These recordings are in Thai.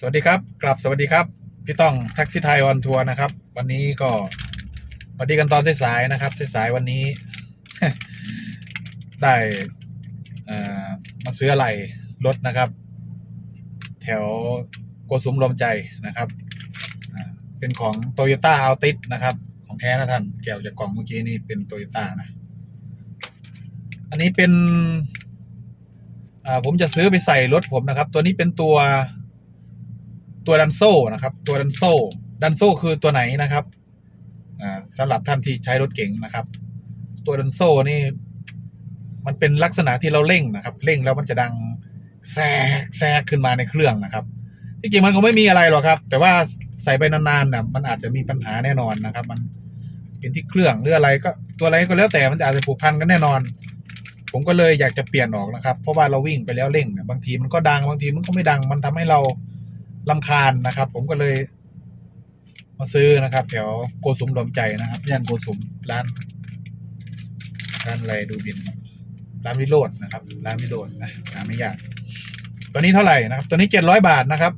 สวัสดีครับ กลับสวัสดีครับ พี่ต้องแท็กซี่ไทยออนทัวร์นะครับ วันนี้ก็สวัสดีกันตอนสายๆนะครับสายๆวันนี้ ได้มาซื้ออะไรรถนะครับ แถวโกสุมลมใจนะครับ เป็นของ t o y ยต้าอัลติสนะครับ ของแท้นะท่านแกวจากกล่องเมื่อกี้นี่เป็น t o y ยต้านะ อันนี้เป็นผมจะซื้อไปใส่รถผมนะครับ ตัวนี้เป็นตัว ตัวดันโซ่นะครับ ตัวดันโซ่ดันโซ่คือตัวไหนนะครับสำหรับท่านที่ใช้รถเก๋งนะครับ ตัวดันโซ่นี่ มันเป็นลักษณะที่เราเร่งนะครับ เร่งแล้วมันจะดังแทรกแทรกขึ้นมาในเครื่องนะครับที่จริงมันก็ไม่มีอะไรหรอกครับ แต่ว่าใส่ไปนานๆน่ะมันอาจจะมีปัญหาแน่นอนนะครับ มันเป็นที่เครื่องหรืออะไรก็ตัวอะไรก็แล้วแต่มันจะอาจจะผูกพันกันแน่นอน ผมก็เลยอยากจะเปลี่ยนออกนะครับ เพราะว่าเราวิ่งไปแล้วเร่งเนี่ยบางทีมันก็ดังบางทีมันก็ไม่ดังมันทำให้เรา ลำคาญนะครับ ผมก็เลย มาซื้อนะครับ แถวโกสุมรวมใจนะครับย่านโกสุมร้านร้านอะไรดูบินร้านวิโรจน์นะครับร้านวิโรจน์นะหาไม่ยากตัวนี้เท่าไหร่นะครับ ตัวนี้เจ็ดร้อยบาทนะครับ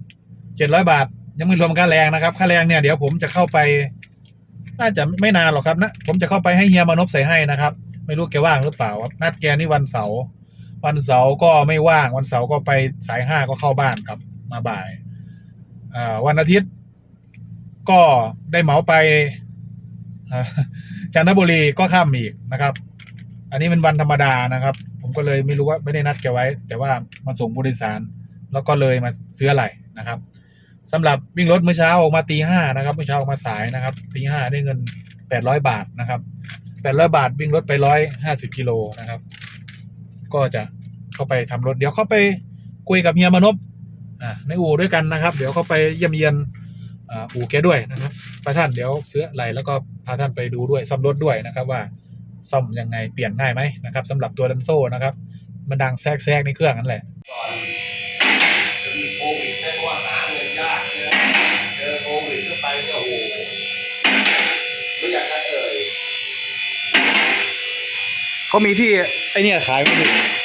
เจ็ดร้อยบาท ยังไม่รวมค่าแรงนะครับค่าแรงเนี่ยเดี๋ยวผมจะเข้าไปน่าจะไม่นานหรอกครับนะผมจะเข้าไปให้เฮียมานพใส่ให้นะครับ ไม่รู้แกว่างหรือเปล่าครับนัดแกนี่วันเสาร์วันเสาร์ก็ไม่ว่างวันเสาร์ก็ไปสายห้าก็เข้าบ้านครับมาบ่าย วันอาทิตย์ ก็ได้เหมาไปจันทบุรีก็ข้ามอีกนะครับ อันนี้เป็นวันธรรมดานะครับ ผมก็เลยไม่รู้ว่าไม่ได้นัดแกไว้ แต่ว่ามาส่งผู้โดยสาร แล้วก็เลยมาซื้ออะไรนะครับสำหรับวิ่งรถเมื่อเช้าออกมาตีห้านะครับเมื่อเช้าออกมาสายนะครับตีห้าได้เงินแปดร้อยบาทนะครับแปดร้อยบาทวิ่งรถไปร้อยห้าสิบกิโลนะครับ ก็จะเข้าไปทำรถเดี๋ยวเข้าไปคุยกับเฮียมนพ ในอู่ด้วยกันนะครับ เดี๋ยวเข้าไปเยี่ยมเยียนอ่าอู่แกด้วยนะครับพาท่านเดี๋ยวซื้ออะไรแล้วก็พาท่านไปดูด้วยซ่อมรถด้วยนะครับว่าซ่อมยังไงเปลี่ยนง่ายไหมนะครับสำหรับตัวดันโซ่นะครับ มันดังแทรกๆในเครื่องนั่นแหละจะมีโควิดให้ว่าหาเงินยากเนี่ยเจอโควิดเข้าไปเนี่ยโอ้โหไม่อยากจะเอ่ยเขามีที่ไอเนี่ยขายไม่มีไ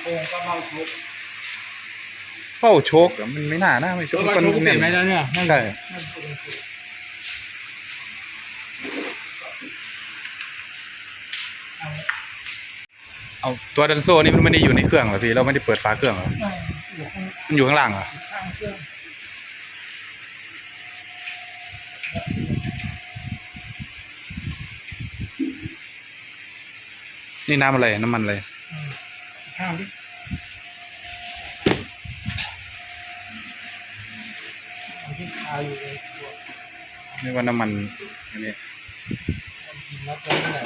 โคงก็เมาชุบเป้าโชกเหรอมันไม่น่านะไม่โชกเมาชุบเปลี่ยนไหมแล้วเนี่ยใช่เอาตัวดันโซ่นี่มันไม่ได้อยู่ในเครื่องเหรอพี่เราไม่ได้เปิดฝาเครื่องเหรอไม่อยู่ข้างมันอยู่ข้างล่างเหรอข้างเครื่องนี่น้ำอะไรน้ำมันอะไร นี่ว่าน้ำมันอันนี้มันกินแล้วจะไม่ไหน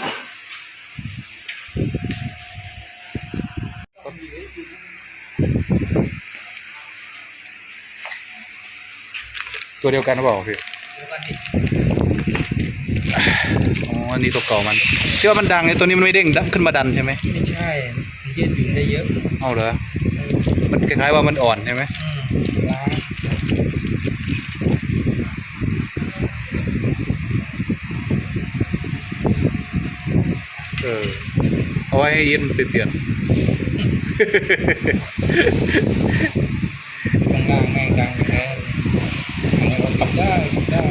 ตัวเดียวกันหรือเปล่าพี่เดี๋ยวกันดิอ๋ออันนี้ตัวเก่ามันเชื่อว่ามันดังไอ้ตัวนี้มันไม่เด้งดังขึ้นมาดันใช่ไหมไม่ใช่มันยืดหยุ่นได้เยอะเอาเหรอเออมันคล้ายๆว่ามันอ่อนใช่ไหม อืมล้าง เออเอาไว้ให้เอ็นไปเปลี่ยนข้างล่างแม่งดังแท้เลยอะไรก็ขับได้ขับได้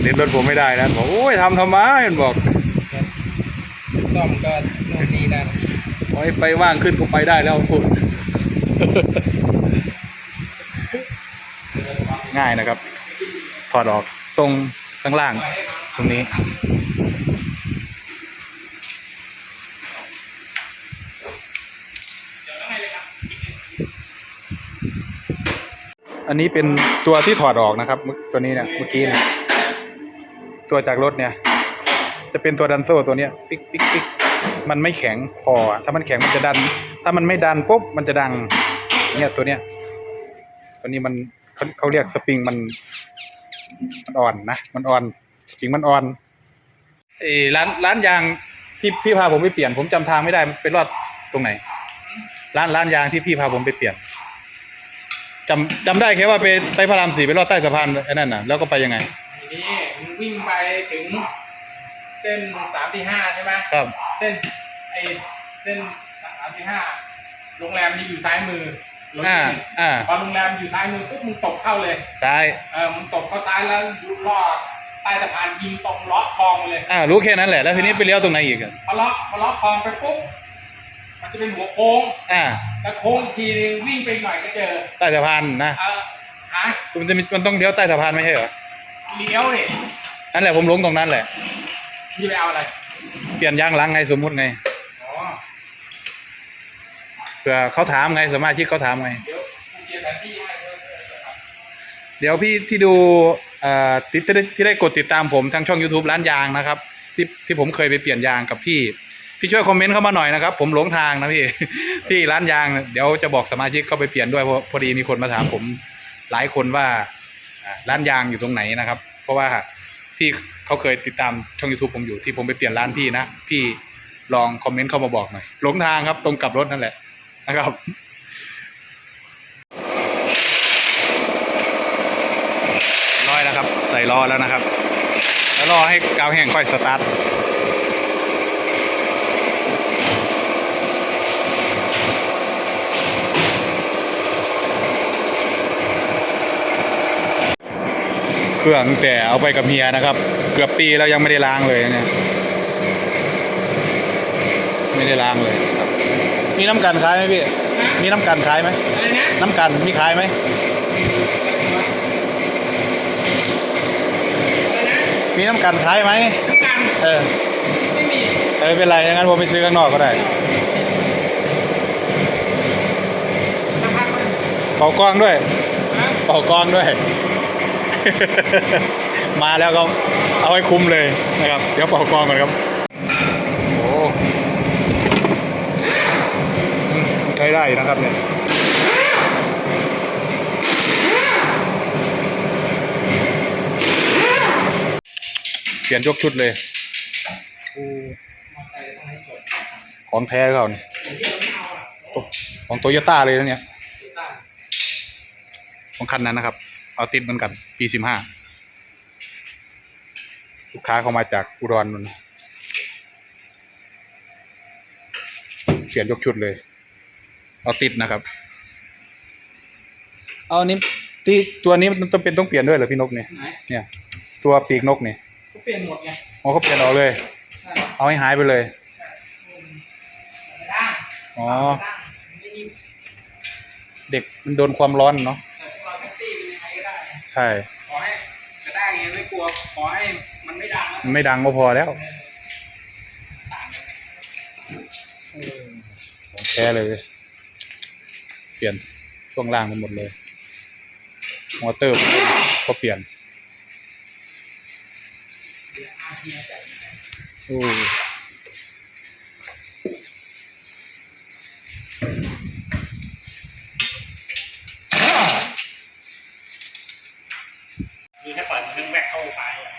เล่นรถผมไม่ได้นะบอกโอ้ยทำทำไมมันบอกซ่อมก็นู่นนี่นั่นไว้ไฟว่างขึ้นก็ไปได้แล้วคุณ ง่ายนะครับ ถอดออกตรงข้างล่างตรงนี้ อันนี้เป็นตัวที่ถอดออกนะครับตัวนี้เนี่ยเมื่อกี้เนี่ยตัวจากรถเนี่ย จะเป็นตัวดันโซ่ตัวเนี้ยปิ๊กปิ๊กปิ๊กมันไม่แข็งพอถ้ามันแข็งมันจะดัน ถ้ามันไม่ดันปุ๊บมันจะดังเนี่ยตัวเนี้ยตัวนี้มันเขาเขาเรียกสปริงมันมันอ่อนนะมันอ่อนสปริงมันอ่อนเออร้านร้านยางที่พี่พาผมไปเปลี่ยน ผมจำทางไม่ได้มันไปรอดตรงไหน ร้านร้านยางที่พี่พาผมไปเปลี่ยน จำจำได้แค่ว่าไปไปพระรามสี่ไปรอดใต้สะพานไอ้นั่นน่ะแล้วก็ไปยังไง ทีนี้มึงวิ่งไปถึง เส้นสามที่ห้าใช่ไหมครับ เส้นไอเส้นสามที่ห้าโรงแรมนี่อยู่ซ้ายมือรถอ่าที่หนึ่งอ่าพอโรงแรมอยู่ซ้ายมือปุ๊บมึงตกเข้าเลย ซ้ายเออมึงตกเข้าซ้ายแล้วลอดใต้สะพานยิงตรงล้อคลองไปเลยอ่ารู้แค่นั้นแหละแล้วทีนี้ไปเลี้ยวตรงไหนอีกอะ พอล้อพอล้อคลองไปปุ๊บ มันจะเป็นหัวโค้งอ่าแล้วโค้งอีกทีนึงวิ่งไปอีกหน่อยก็เจอใต้สะพานนะเออหามันจะมีมันต้องเลี้ยวใต้สะพานไม่ใช่เหรอเลี้ยวเนี่ยนั่นแหละผมลงตรงนั้นแหละพี่ไปเอาอะไร เปลี่ยนยางหลังไงสมมุติไงอ๋อเผื่อเขาถามไงสมาชิกเขาถามไง เดี๋ยวกูเขียนแผนที่ให้ด้วยนะครับเดี๋ยวพี่ที่ดูเอ่อที่ที่ได้ที่ได้กดติดตามผมทางช่อง YouTube ร้านยางนะครับ ที่ที่ผมเคยไปเปลี่ยนยางกับพี่ พี่ช่วยคอมเมนต์เข้ามาหน่อยนะครับ ผมหลงทางนะพี่ ที่ร้านยางเดี๋ยวจะบอกสมาชิกเข้าไปเปลี่ยนด้วยเพราะพอดีมีคนมาถามผมหลายคนว่าร้านยางอยู่ตรงไหนนะครับ เพราะว่าพี่เขาเคยติดตามช่อง YouTube ผมอยู่ที่ผมไปเปลี่ยนร้านพี่นะพี่ลองคอมเมนต์เข้ามาบอกหน่อยหลงทางครับ ตรงกลับรถนั่นแหละนะครับร้อยแล้วครับ ใส่ล้อแล้วนะครับ แล้วรอให้กาวแห้งค่อยสตาร์ท เครื่องแต่เอาไปกับเฮียนะครับ เกือบปีแล้วยังไม่ได้ล้างเลยเนี่ยไม่ได้ล้างเลยครับมีน้ำกันขายไหมพี่ มีน้ำกันขายไหม น้ำกันมีขายไหมมีน้ำกันขายไหมน้ำกันเออไม่มีเออไม่เป็นไรงั้นผมไปซื้อข้างนอกก็ได้สักกมันเป่ากล้องด้วยเป่ากล้องด้วย มาแล้วก็เอาให้คุ้มเลยนะครับ เดี๋ยวเป่ากองก่อนครับโอ้ใช้ได้นะครับเนี่ยเปลี่ยนยกชุดเลย ของแท้เขาเนี่ยของโตโยต้าเลยนะเนี่ย ของคันนั้นนะครับ เอาติดเหมือนกันปีสิบห้าลูกค้าเข้ามาจากอุดรนนเปลี่ยนยกชุดเลย เอาติดนะครับ เอาอันนี้ที่ตัวนี้มันจำเป็นต้องเปลี่ยนด้วยเหรอพี่นกเนี่ย ไหนเนี่ย ตัวปีกนกเนี่ยก็เปลี่ยนหมดไงอ๋อเขาเปลี่ยนออกเลย ใช่เอาให้หายไปเลยอืมไม่ได้อ๋อ ไม่ได้ไม่นิ่มเด็กมันโดนความร้อนเนาะ ใช่ ขอให้จะได้ไงไม่กลัว ขอให้มันไม่ดังนะมันไม่ดังก็พอแล้วเออต่างกันไหมของแท้เลยเว้ยเปลี่ยนช่วงล่างมันหมดเลย มอเตอร์ก็เปลี่ยน เดี๋ยวอาเฮียจ่ายเงินโอ้ มีแค่เปิดเรื่องแรกเข้าไปอะ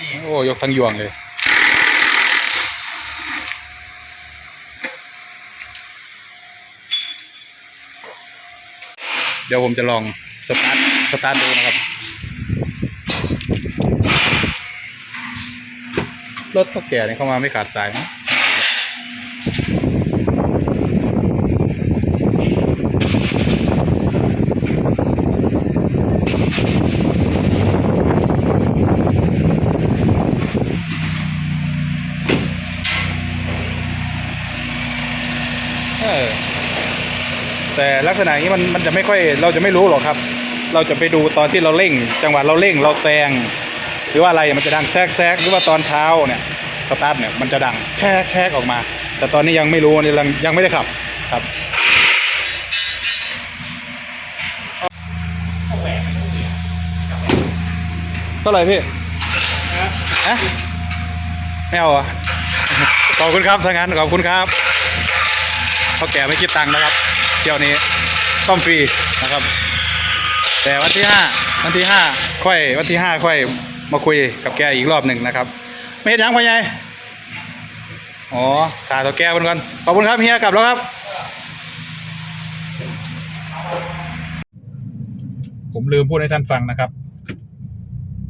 นี่ โอ้ ยกทั้งยวงเลย เดี๋ยวผมจะลองสตาร์ทสตาร์ทดูนะครับ รถเท่าแก่เนี่ยเข้ามาไม่ขาดสายนะ ลักษณะอย่างนี้มันมันจะไม่ค่อยเราจะไม่รู้หรอกครับ เราจะไปดูตอนที่เราเร่ง จังหวะเราเร่งเราแซงหรือว่าอะไรมันจะดังแทรกแทรกหรือว่าตอนเท้าเนี่ยสตาร์ทเนี่ยมันจะดังแทรกแทรกออกมา แต่ตอนนี้ยังไม่รู้นี่ยังยังไม่ได้ขับครับเหลือเท่าไหร่พี่ฮะไม่เอาอะขอบคุณครับถ้างั้นขอบคุณครับเขาแก่ไม่คิดตังค์นะครับเที่ยวนี้ ซ่อมฟรีนะครับ แต่วันที่ห้าวันที่ห้าค่อยวันที่ห้าค่อยมาคุยกับแกอีกรอบหนึ่งนะครับ ไม่เห็นยังพ่อใหญ่อ๋อขาตัวแก้วคนก่อนขอบคุณครับเฮียกลับแล้วครับ ผมลืมพูดให้ท่านฟังนะครับ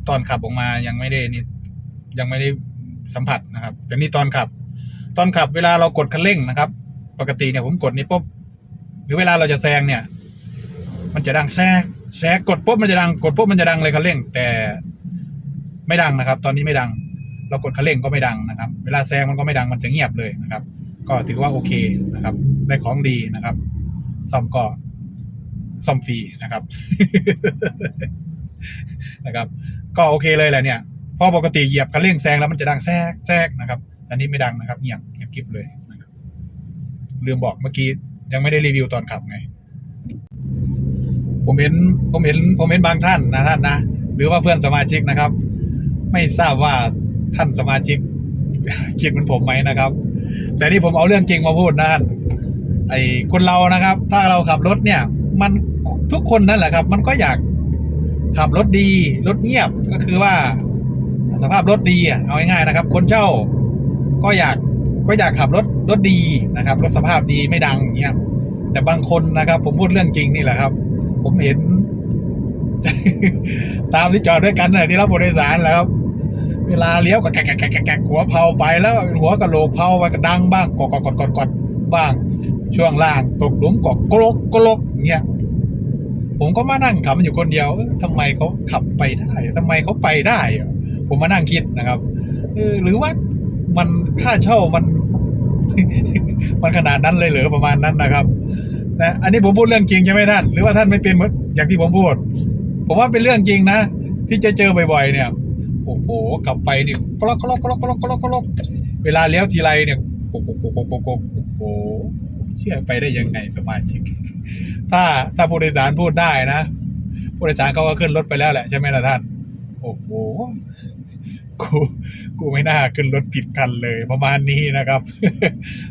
ตอนขับออกมายังไม่ได้นี่ยังไม่ได้สัมผัสนะครับ แต่นี่ตอนขับ ตอนขับเวลาเรากดคันเร่งนะครับ ปกติเนี่ยผมกดนี่ปุ๊บ รือเวลาเราจะแซงเนี่ย มันจะดังแซกแซกกดปุ๊บมันจะดัง กดปุ๊บมันจะดังเลยคันเร่ง แต่ไม่ดังนะครับ ตอนนี้ไม่ดัง เรากดคันเร่งก็ไม่ดังนะครับ เวลาแซงมันก็ไม่ดังมันจะเงียบเลยนะครับ ก็ถือว่าโอเคนะครับ ได้ของดีนะครับซ่อมก็ซ่อมฟรีนะครับนะครับ ก็โอเคเลยแหละเนี่ยเพราะปกติเหยียบคันเร่งแซงแล้วมันจะดังแทรกแทรกนะครับ อันนี้ไม่ดังนะครับเงียบเงียบกริบเลยนะครับลืมบอกเมื่อกี้ ยังไม่ได้รีวิวตอนขับไง ผมเห็นผมเห็นผมเห็นบางท่านนะท่านนะ หรือว่าเพื่อนสมาชิกนะครับ ไม่ทราบว่าท่านสมาชิกคิดเหมือนผมไหมนะครับ แต่นี่ผมเอาเรื่องจริงมาพูดนะท่านไอ้คนเรานะครับ ถ้าเราขับรถเนี่ย มันทุกคนนั่นแหละครับ มันก็อยากขับรถดี รถเงียบก็คือว่า สภาพรถดีอะเอาง่ายๆนะครับ คนเช่าก็อยาก ก็อยากขับรถรถดีนะครับรถสภาพดีไม่ดังอย่างเงี้ยแต่บางคนนะครับ ผมพูดเรื่องจริงนี่แหละครับ ผมเห็น ตามที่จอดด้วยกันนะที่รับผู้โดยสารแล้วครับเวลาเลี้ยวก็แกะแกะแกะแกะแกหัวเผาไปแล้ว หัวกระโหลกเผาไปก็ดังบ้างกอกกดกดกดบ้าง ช่วงล่างตกหลุมกอกกลกกลกเงี้ยผมก็มานั่งขับอยู่คนเดียวเอ๊ะทำไมเขาขับไปได้ทำไมเขาไปได้ ผมมานั่งคิดนะครับหรือว่า มันค่าเช่ามัน มันขนาดนั้นเลยเหรือประมาณนั้นนะครับนะอันนี้ผมพูดเรื่องจริงใช่ไหมท่าน หรือว่าท่านไม่เป็นเหมือนอย่างที่ผมพูด ผมว่าเป็นเรื่องจริงนะ ที่จะเจอบ่อยๆเนี่ย โอ้โหกลับไปเนี่ยกลอกกลอกกลอกกลอกกลอกกลอกเวลาเลี้ยวทีไรเนี่ยโกกโกกโกกโกกโกกโอ้โหเชื่อไปได้ยังไงสมาชิก ถ้าถ้าผู้โดยสารพูดได้นะ ผู้โดยสารเขาก็ขึ้นรถไปแล้วแหละใช่ไหมล่ะท่าน กูกูไม่น่าขึ้นรถผิดคันเลยประมาณนี้นะครับ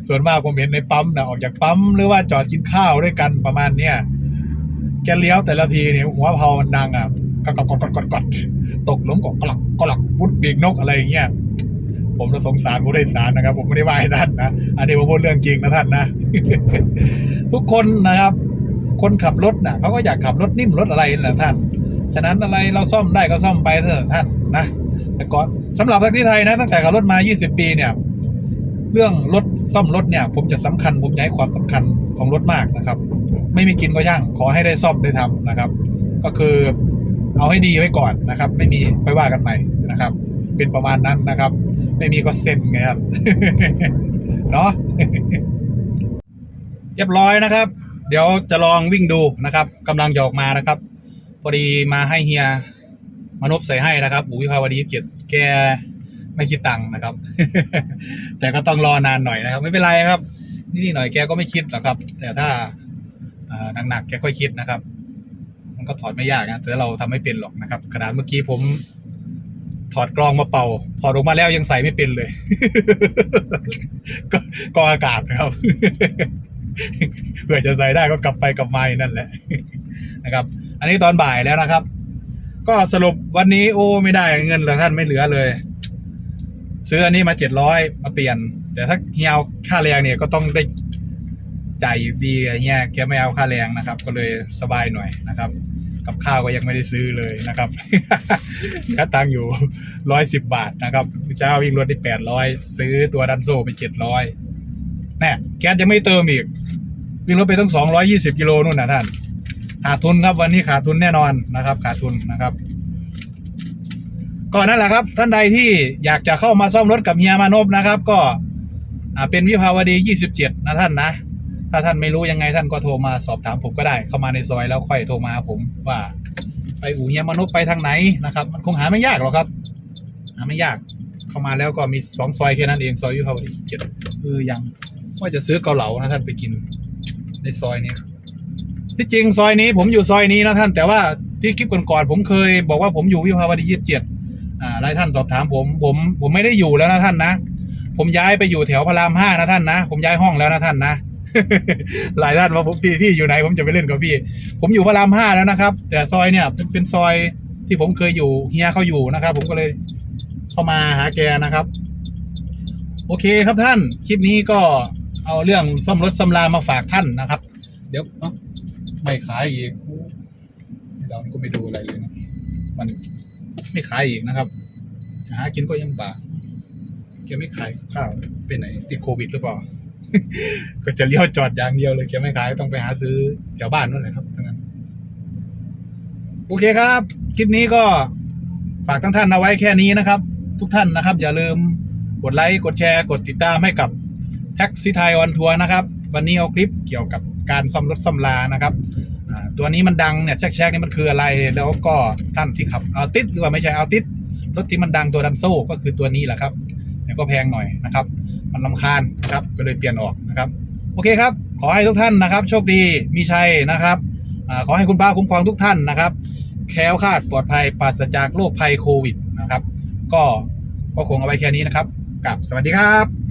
ส่วนมากผมเห็นในปั๊มนะออกจากปั๊มหรือว่าจอดกินข้าวด้วยกันประมาณเนี้ยแกเลี้ยวแต่ละทีเนี่ยหัวพามันดังอะกดกดกดกดกดกดตกหลุมกดกลักกลักมุดปีกนกอะไรอย่างเงี้ยผมจะสงสารผู้โดยสารนะครับ ผมไม่ได้ว่าให้ท่านนะอันนี้ผมพูดเรื่องจริงนะท่านนะ ทุกคนนะครับ คนขับรถนะเขาก็อยากขับรถนิ่มรถอะไรนั่นแหละท่าน ฉะนั้นอะไรเราซ่อมได้ก็ซ่อมไปเถอะท่านนะแต่ก่อน สำหรับประเทศไทยนะตั้งแต่ขับรถมา 20 ปีเนี่ย เรื่องรถซ่อมรถเนี่ย ผมจะสำคัญผมจะให้ความสำคัญของรถมากนะครับ ไม่มีกินก็ย่างขอให้ได้ซ่อมได้ทำนะครับ ก็คือเอาให้ดีไว้ก่อนนะครับ ไม่มีค่อยว่ากันใหม่นะครับ เป็นประมาณนั้นนะครับ ไม่มีก็เซ็นไงครับเนาะเรียบร้อยนะครับ เดี๋ยวจะลองวิ่งดูนะครับกำลังจะออกมานะครับ พอดีมาให้เฮียมานพใส่ให้นะครับอุวิภาวดีเกียรติ แกไม่คิดตังค์นะครับ แต่ก็ต้องรอนานหน่อยนะครับ ไม่เป็นไรครับนี่หน่อยแกก็ไม่คิดหรอกครับ แต่ถ้าอ่าหนักๆแกค่อยคิดนะครับ มันก็ถอดไม่ยากนะแต่เราทำไม่เป็นหรอกนะครับขนาดเมื่อกี้ผมถอดกรองมาเป่า ถอดออกมาแล้วยังใส่ไม่เป็นเลย ก็อากาศนะครับเพื่อจะใส่ได้ก็กลับไปกลับมานั่นแหละนะครับ อันนี้ตอนบ่ายแล้วนะครับ ก็สรุปวันนี้โอ้ไม่ได้เงินเหลือท่านไม่เหลือเลย ซื้ออันนี้มาเจ็ดร้อยมาเปลี่ยน แต่ถ้าเฮียเอาค่าแรงเนี่ยก็ต้องได้จ่ายอยู่ดีเฮียแกไม่เอาค่าแรงนะครับ ก็เลยสบายหน่อยนะครับ กับข้าวก็ยังไม่ได้ซื้อเลยนะครับค่าตังค์อยู่ร้อยสิบบาทนะครับเช้าวิ่งรถได้แปดร้อยซื้อตัวดันโซไปเจ็ดร้อยแน่แก๊สยังไม่เติมอีกวิ่งรถไปตั้งสองร้อยี่สิบกิโลนู่นนะท่าน ขาดทุนครับวันนี้ขาดทุนแน่นอนนะครับ ขาดทุนนะครับ ก็นั่นแหละครับ ท่านใดที่อยากจะเข้ามาซ่อมรถกับเฮียมานพนะครับ ก็เป็นวิภาวดี 27 นะท่านนะ ถ้าท่านไม่รู้ยังไงท่านก็โทรมาสอบถามผมก็ได้ เข้ามาในซอยแล้วค่อยโทรมาหาผมว่าไปอู่เฮียมานพไปทางไหนนะครับ มันคงหาไม่ยากหรอกครับ หาไม่ยากเข้ามาแล้วก็มีสองซอยแค่นั้นเองซอยวิภาวดีเจ็ดเออยังว่าจะซื้อเกาเหลานะท่านไปกินในซอยนี้ ที่จริงซอยนี้ผมอยู่ซอยนี้นะท่านแต่ว่าที่คลิปก่อนๆผมเคย บอกว่าผมอยู่วิภาวดียี่สิบเจ็ดอ่าหลายท่านสอบถามผมผมผมไม่ได้อยู่แล้วนะท่านนะ ผมย้ายไปอยู่แถวพระรามห้านะท่านนะ ผมย้ายห้องแล้วนะท่านนะหลายท่านว่าผมพี่ที่อยู่ไหนผมจะไปเล่นกับพี่ ผมอยู่พระรามห้าแล้วนะครับ แต่ซอยเนี่ยเป็นเป็นซอยที่ผมเคยอยู่เฮียเขาอยู่นะครับ ผมก็เลยเข้ามาหาแกนะครับ โอเคครับท่าน คลิปนี้ก็เอาเรื่องซ่อมรถซ่อมรามาฝากท่านนะครับ เดี๋ยว ไม่ขายอีกเราก็ไม่ดูอะไรเลยนะมันไม่ขายอีกนะครับหากินก็ยังบากแกไม่ขายข้าวไปไหน ติดโควิดหรือเปล่า ก็จะเลี้ยวจอดอย่างเดียวเลยแกไม่ขายต้องไปหาซื้อแถวบ้านนั่นแหละครับทั้งนั้น โอเคครับ คลิปนี้ก็ฝากทั้งท่านเอาไว้แค่นี้นะครับ ทุกท่านนะครับ อย่าลืมกดไลค์กดแชร์ กดติดตามให้กับแท็กซี่ไทยออนทัวร์นะครับ วันนี้เอาคลิปเกี่ยวกับการซ่อมรถซ่อมลานะครับตัวนี้มันดังเนี่ยแชกๆนี่มันคืออะไร แล้วก็ท่านที่ขับเอาติดหรือว่าไม่ใช่เอาติดรถที่มันดังตัวดันโซ่ก็คือตัวนี้แหละครับแต่ก็แพงหน่อยนะครับ มันลำคาญนะครับก็เลยเปลี่ยนออกนะครับ โอเคครับ ขอให้ทุกท่านนะครับ โชคดีมีชัยนะครับอขอให้คุณพระคุ้มครองทุกท่านนะครับแคล้วคลาดปลอดภัยปราศจากโรคภัยโควิดนะครับ ก็ก็คงเอาไว้แค่นี้นะครับกับสวัสดีครับ